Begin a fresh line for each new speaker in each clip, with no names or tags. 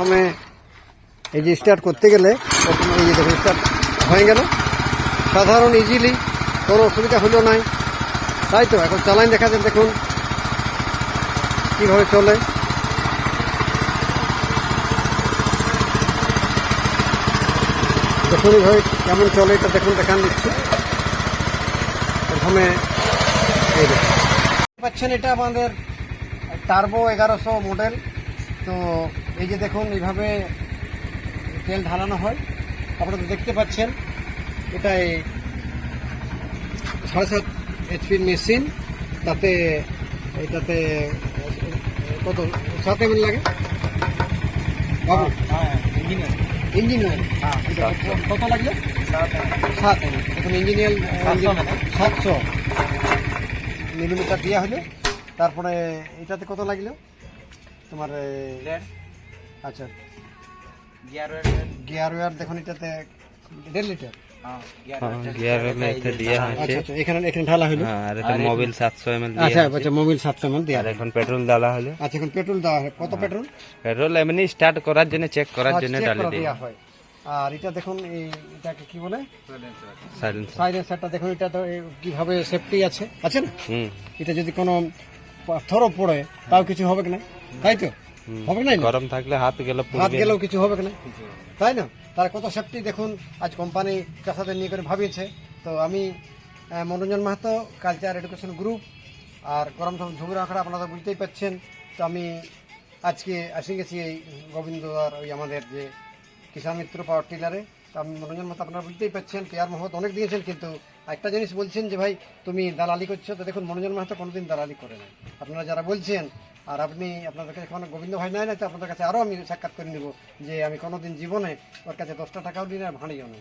প্রথমে এই যে স্টার্ট করতে গেলে প্রথমে এই যে দেখুন স্টার্ট হয়ে গেল। সাধারণ ইজিলি কোনো অসুবিধা হলো নাই। তাই তো, এখন চালান দেখা যায় দেখুন কীভাবে চলে। দেখুন এইভাবে কেমন চলে এটা দেখুন, দেখান দিচ্ছি প্রথমে পাচ্ছেন এটা আমাদের টার্বো এগারোশো মডেল তো এই যে দেখুন এইভাবে তেল ঢালানো হয়। আপনারা তো দেখতে পাচ্ছেন এটা এই সাড়ে সাত এইচপির মেশিন। তাতে এটাতে কত সাত এমএল লাগে? বাবু? Engine oil. কত লাগল? সাত এমএল। এখন ইঞ্জিনিয়ার সাতশো মিলিমিটার দেওয়া হলো। তারপরে এটাতে কত লাগল? তোমার আচ্ছা। গিয়ার ওয়ার দেখুন এটাতে দেড় লিটার।
গিয়ার দেওয়া হয়েছে।
এখানে এখানে ঢালা হলো
হ্যাঁ আর এটা মোবিল সাতশো এম এল
আচ্ছা আচ্ছা মোবিল সাতশো এমএল দেওয়া
আর এখন পেট্রোল ডালা হলো
আচ্ছা এখন পেট্রোল দেওয়া হয় কত পেট্রোল?
পেট্রোল এমনি স্টার্ট করার জন্য চেক করার জন্য দিই
দেওয়া হয়। আর এটা দেখুন এই এটাকে কি বলে?
সাইলেন্সার
সাইলেন্সারটা দেখুন এটা তো কীভাবে সেফটি আছে? আছে না?
হুম।
এটা যদি কোনো পাথরও পড়ে তাও কিছু হবে না? তাই তো? হবে না?
গরম থাকলে হাত গেলে
হাত গেলেও কিছু হবে না? তাই না? তার কত সেফটি দেখুন আজ কোম্পানি চাষাদের নিয়ে করে ভাবিয়েছে। তো আমি Manoranjan Mahato culture education group আর গরম ঝুমুর আখড়া আপনারা বুঝতেই পাচ্ছেন। তো আমি আজকে আসে গেছি এই গোবিন্দ আর ওই আমাদের যে কিষাণ মিত্র পাওয়ার টিলারে তো আমি মনোরঞ্জন মাহাতো আপনারা বুঝতেই পাচ্ছেন কেয়ার মোহাম্মদ অনেক দিয়েছেন কিন্তু একটা জিনিস বলছেন যে ভাই তুমি দালালি করছ তো দেখুন মনোরঞ্জন মাহাতো কোনোদিন দালালি করে না আপনারা যারা বলছেন আর আপনি আপনাদের কাছে কোনো গোবিন্দ ভাই নাই না তো আপনাদের কাছে আরও আমি সাক্ষাৎ করে নেব যে আমি কোনোদিন জীবনে ওর কাছে দশটা টাকাও দিই না ভাঁড়িও না।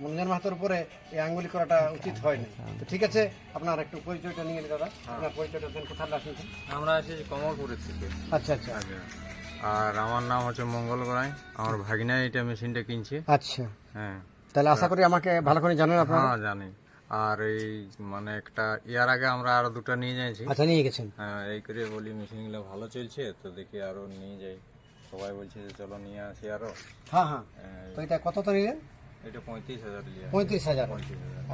মনোজন মাহাতোর উপরে এই আঙ্গুলি করাটা উচিত হয় না। তো ঠিক আছে আপনার একটু পরিচয়টা নিয়ে দাদা। আপনার পরিচয়টা দেন কোথায় আসেন
আমরা আছি কমলপুরের থেকে।
আচ্ছা আচ্ছা।
আর আমার নাম হচ্ছে মঙ্গল গড়াই আমার ভাগিনা এটা মেশিনটা কিনছে।
আচ্ছা।
হ্যাঁ।
তাহলে আশা করি আমাকে ভালো করে জানেন আপনারা।
হ্যাঁ জানি। আর এই মানে একটা ইয়ার আগে আমরা আরও দুটো নিয়ে যাইছি।
আচ্ছা নিয়ে গেছেন।
হ্যাঁ এই করে বলি মেশিনগুলো ভালো চলছে তো দেখি আরও নিয়ে যাই। সবাই বলছে যে চলো নিয়ে আসি আরও।
হ্যাঁ হ্যাঁ।
হ্যাঁ,
তো এটা কত তো নিলেন
এটা পঁয়ত্রিশ হাজার
পঁয়ত্রিশ হাজার।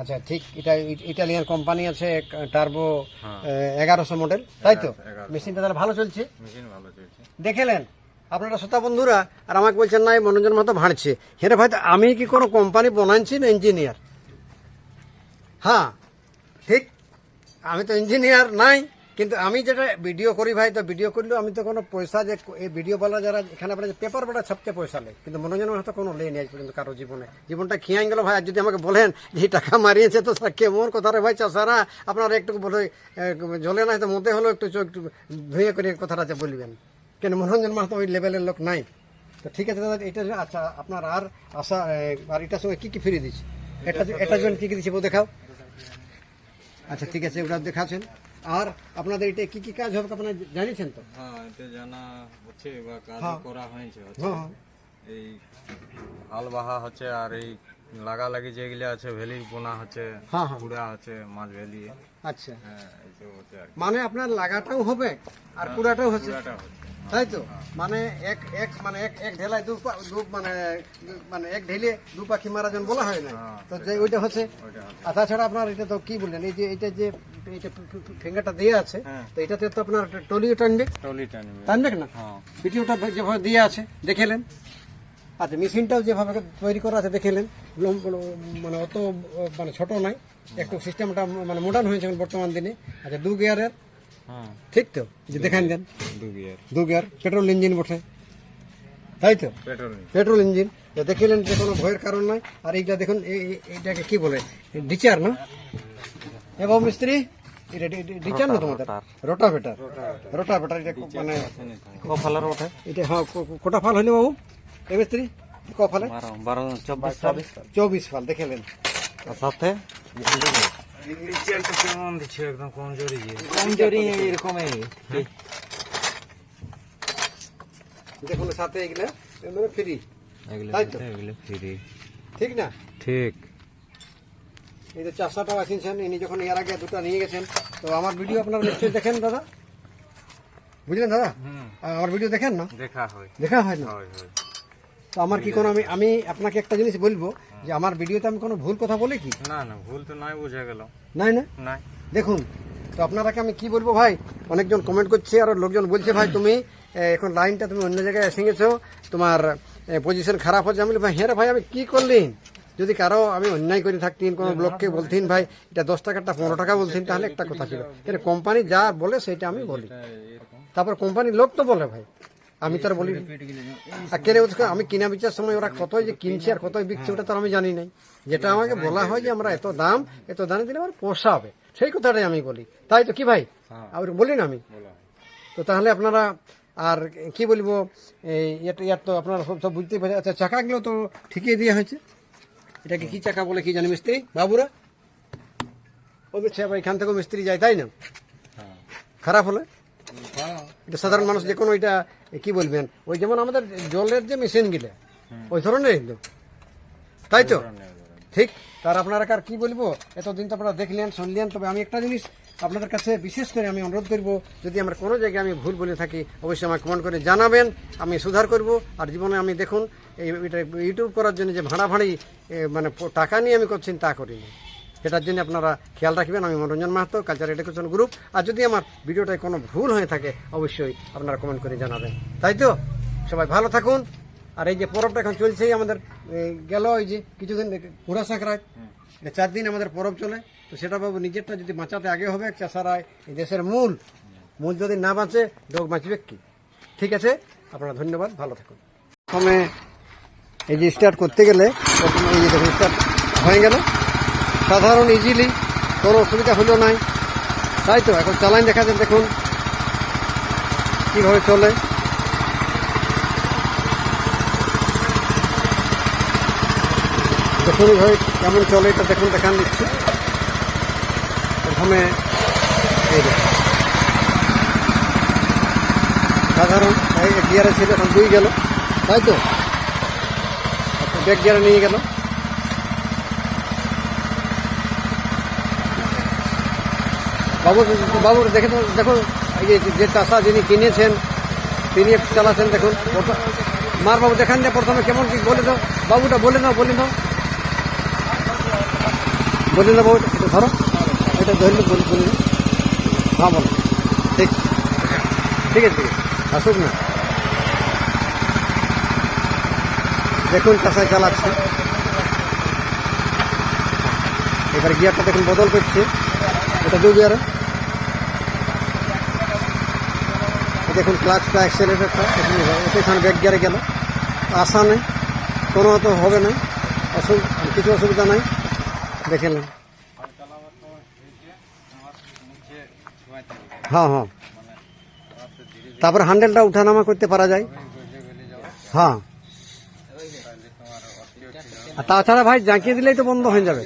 আচ্ছা ঠিক এটা ইটালিয়ান কোম্পানি আছে টার্বো
হ্যাঁ।
এগারোশো মডেল তাই তো। মেশিনটা তাহলে ভালো চলছে?
মেশিন ভালো চলছে।
দেখেলেন আপনারা শ্রোতা বন্ধুরা আর আমাকে বলছেন না এই মনোরঞ্জন মতো ভাঁড়ছে। হেরে ভাই আমি কি কোনো কোম্পানি বানাচ্ছি না ইঞ্জিনিয়ার হ্যাঁ ঠিক। আমি তো ইঞ্জিনিয়ার নাই কিন্তু আমি যেটা ভিডিও করি ভাই তো ভিডিও করলেও আমি তো কোনো পয়সা যে এই ভিডিও বলা যারা এখানে আপনার যে পেপার বলা সবচেয়ে পয়সা নেই। কিন্তু মনোরঞ্জন হয়তো কোনো লেই নেই আজ পর্যন্ত কারও জীবনে। জীবনটা খেয়ে গেল ভাই আর যদি আমাকে বলেন যে টাকা মারিয়েছে তো কেমন কথা রে ভাই চাষারা আপনারা একটু বলে জ্বলে না হয়তো মধ্যে হলেও একটু একটু ধুয়ে করে কথাটা যে বলবেন। কেন মনোরঞ্জন মাহাতো ওই লেভেলের লোক নাই। তো ঠিক আছে দাদা এটা আচ্ছা আপনার আর আশা আর এটার সঙ্গে কী কী ফিরে দিচ্ছি? এটা এটার জন্য কি কি দিচ্ছি দেখাও। আচ্ছা ঠিক আছে ওটা দেখাচ্ছেন। আর আপনাদের এটা কি কি কাজ হবে আপনারা জানিয়েছেন তো?
হ্যাঁ এটা জানা হচ্ছে বা কাজ
হ্যাঁ।
করা হয়েছে।
হ্যাঁ হ্যাঁ।
এই হাল বাহা হচ্ছে আর এই লাগালাগি যেগুলো আছে ভেলি বোনা হচ্ছে
হ্যাঁ।
কুড়া হচ্ছে মাছ ভেলি।
আচ্ছা।
হ্যাঁ
মানে আপনার লাগাটাও হবে আর পুরাটাও হচ্ছে।
কুড়াটা হচ্ছে।
তাই তো মানে এক এক মানে এক এক ঢেলায় দু দু মানে মানে এক ঢেলে দু পাখি মারা যেন বলা হয় না।
হ্যাঁ,
তো যে ওইটা হচ্ছে আর তাছাড়া আপনার এটা তো কি বললেন এই যে এটা যে এটা ফিঙ্গারটা দেওয়া আছে
হ্যাঁ।
তো এটাতে তো আপনার টলিও টানবে?
টলি টানবে।
টানবে না?
হ্যাঁ।
যেভাবে দেওয়া আছে দেখেলেন আচ্ছা মেশিনটাও যেভাবে তৈরি করা আছে দেখেলেন মানে অত মানে ছোট নয় একটু সিস্টেমটা মানে মডার্ন হয়েছে বর্তমান দিনে। আচ্ছা দু গিয়ারের ঠিক তো? যে দেখান দেন।
দু গিয়ার
দু গিয়ার পেট্রোল ইঞ্জিন বটে। তাই তো?
Petrol
engine. যে দেখিলেন যে কোনো ভয়ের কারণ নাই। আর এইটা দেখুন এই- এই- এইটাকে কি বলে? ডিচার না? এ বাবু মিস্ত্রি এটা ডি- ডি- ডিচার না তোমাদের? রোটা বেটার রোটা বেটার এটা মানে
কফালার ওঠে
এটা? হ্যাঁ কোটা ফাল হইলে বাবু? এ মিস্ত্রি ক ফালে?
চব্বিশ
চব্বিশ ফাল। দেখেলেন।
সাথে? কেমন দিচ্ছে একদম কমজোরি কমজোরি এরকমই
দেখুন সাথে এগুলা মানে ফ্রি
এগুলো? ফ্রি
ঠিক না?
ঠিক।
এই যে চাষাটাও আসিনছেন ইনি যখন এর আগে দুটো নিয়ে গেছেন তো আমার ভিডিও আপনারা নিশ্চয়ই দেখেন দাদা? বুঝলেন দাদা? আমার ভিডিও দেখেন না?
দেখা হয়।
দেখা হয় না?
হয় হয়।
তো আমার কি কোনো আমি আমি আপনাকে একটা জিনিস বলব যে আমার ভিডিওতে আমি কোনো ভুল কথা বলি কি?
না না ভুল তো নাই বোঝা গেল।
নাই না?
নাই।
দেখুন তো আপনারাকে আমি কি বলব ভাই? অনেকজন কমেন্ট করছে আর লোকজন বলছে ভাই তুমি এখন লাইনটা তুমি অন্য জায়গায় এসে গেছো তোমার পজিশন খারাপ হচ্ছে। আমি বলি, ভাই হ্যাঁ রে ভাই আমি কি করলিন? যদি কারও আমি অন্যায় করে থাকতেন কোনো ব্লককে বলতেন ভাই এটা দশ টাকাটা পনেরো টাকা বলতেন তাহলে একটা কথা ছিল। কোম্পানি যা বলে সেটা আমি বলি। তারপর কোম্পানির লোক তো বলে ভাই। আমি তার বলি আর কেনে আমি কিনা বেচার সময় ওরা কত যে কিনছে আর কতই বিকছে ওটা তো আমি জানি নাই। যেটা আমাকে বলা হয় যে আমরা এত দাম এত দামে দিলে আমার পোষাবে সেই কথাটাই আমি বলি। তাই তো কি ভাই?
হ্যাঁ।
আর বলি না আমি? তো তাহলে আপনারা আর কি বলব ইয়ার তো আপনারা সব সব বুঝতেই পারছেন। আচ্ছা চাকাগুলো তো ঠিকই দেওয়া হয়েছে। এটাকে কি চাকা বলে কি জানি মিস্ত্রি? বাবুরা? ও বলছে আবার এখান থেকেও মিস্ত্রি যায় তাই না?
হ্যাঁ।
খারাপ হলে? এটা সাধারণ মানুষ যে কোনো এটা কি বলবেন? ওই যেমন আমাদের জলের যে মেশিন গিলে ওই ধরনের একদম তাই তো? ঠিক? তার আপনারা কার কি বলব? এতদিন তো আপনারা দেখলেন শুনলেন তবে আমি একটা জিনিস আপনাদের কাছে বিশেষ করে আমি অনুরোধ করব যদি আমার কোনো জায়গায় আমি ভুল বলে থাকি অবশ্যই আমাকে কমেন্ট করে জানাবেন আমি সুধার করব। আর জীবনে আমি দেখুন এই এটা ইউটিউব করার জন্য যে ভাড়া ভাড়ি মানে টাকা নিয়ে আমি করছি তা করিনি। সেটার জন্য আপনারা খেয়াল রাখবেন। আমি Manoranjan Mahato culture education group আর যদি আমার ভিডিওটায় কোনো ভুল হয়ে থাকে, অবশ্যই আপনারা কমেন্ট করে জানাবেন। তাই তো? সবাই ভালো থাকুন। আর এই যে পরবটা এখন চলছেই আমাদের গেল ওই যে কিছুদিন পুরা এটা চার দিন আমাদের পরব চলে। তো সেটা বাবু নিজেরটা যদি বাঁচাতে আগে হবে চাষারায় এই দেশের মূল মূল যদি না বাঁচে, লোক বাঁচবে কি? ঠিক আছে? আপনারা ধন্যবাদ, ভালো থাকুন। প্রথমে এই যে স্টার্ট করতে গেলে, প্রথমে এই যে স্টার্ট হয়ে গেল। সাধারণ ইজিলি কোনো অসুবিধা হলো নাই। তাই তো, এখন চালান দেখা যায় দেখুন কীভাবে চলে। দেখুন এইভাবে কেমন চলে এটা, দেখুন, দেখান দিচ্ছি প্রথমে এই সাধারণ গিয়ারে ছিল, এখন দুই গেল। তাই তো? ব্যাক গিয়ারে নিয়ে গেল। বাবু দেখে তো দেখুন এই যে চাষা যিনি কিনেছেন, তিনি একটু চালাচ্ছেন দেখুন মার বাবু, দেখান যে প্রথমে কেমন কি বলে দাও, বাবুটা বলে দাও বলে দাও বলে দাও বাবু এটা ধরো। এটা ধরলে বলে বলে হ্যাঁ বলো। ঠিক। ঠিক আছে ঠিক আছে আসুক না। দেখুন চাষায় চালাচ্ছে। এবার গিয়ারটা দেখুন, বদল করছে। এটা দু গিয়ারে এই দেখুন ক্লাচটা অ্যাক্সেলেটারটা এটা এখানে ব্যাক গিয়ারে গেল। আশা নেই, কোনো তো হবে না। অসুবিধা কিছু অসুবিধা নাই। দেখে নেন। হ্যাঁ হ্যাঁ। তারপর হ্যান্ডেলটা উঠানামা করতে পারা যায়। হ্যাঁ। তাছাড়া ভাই, জাঁকিয়ে দিলেই তো বন্ধ হয়ে যাবে।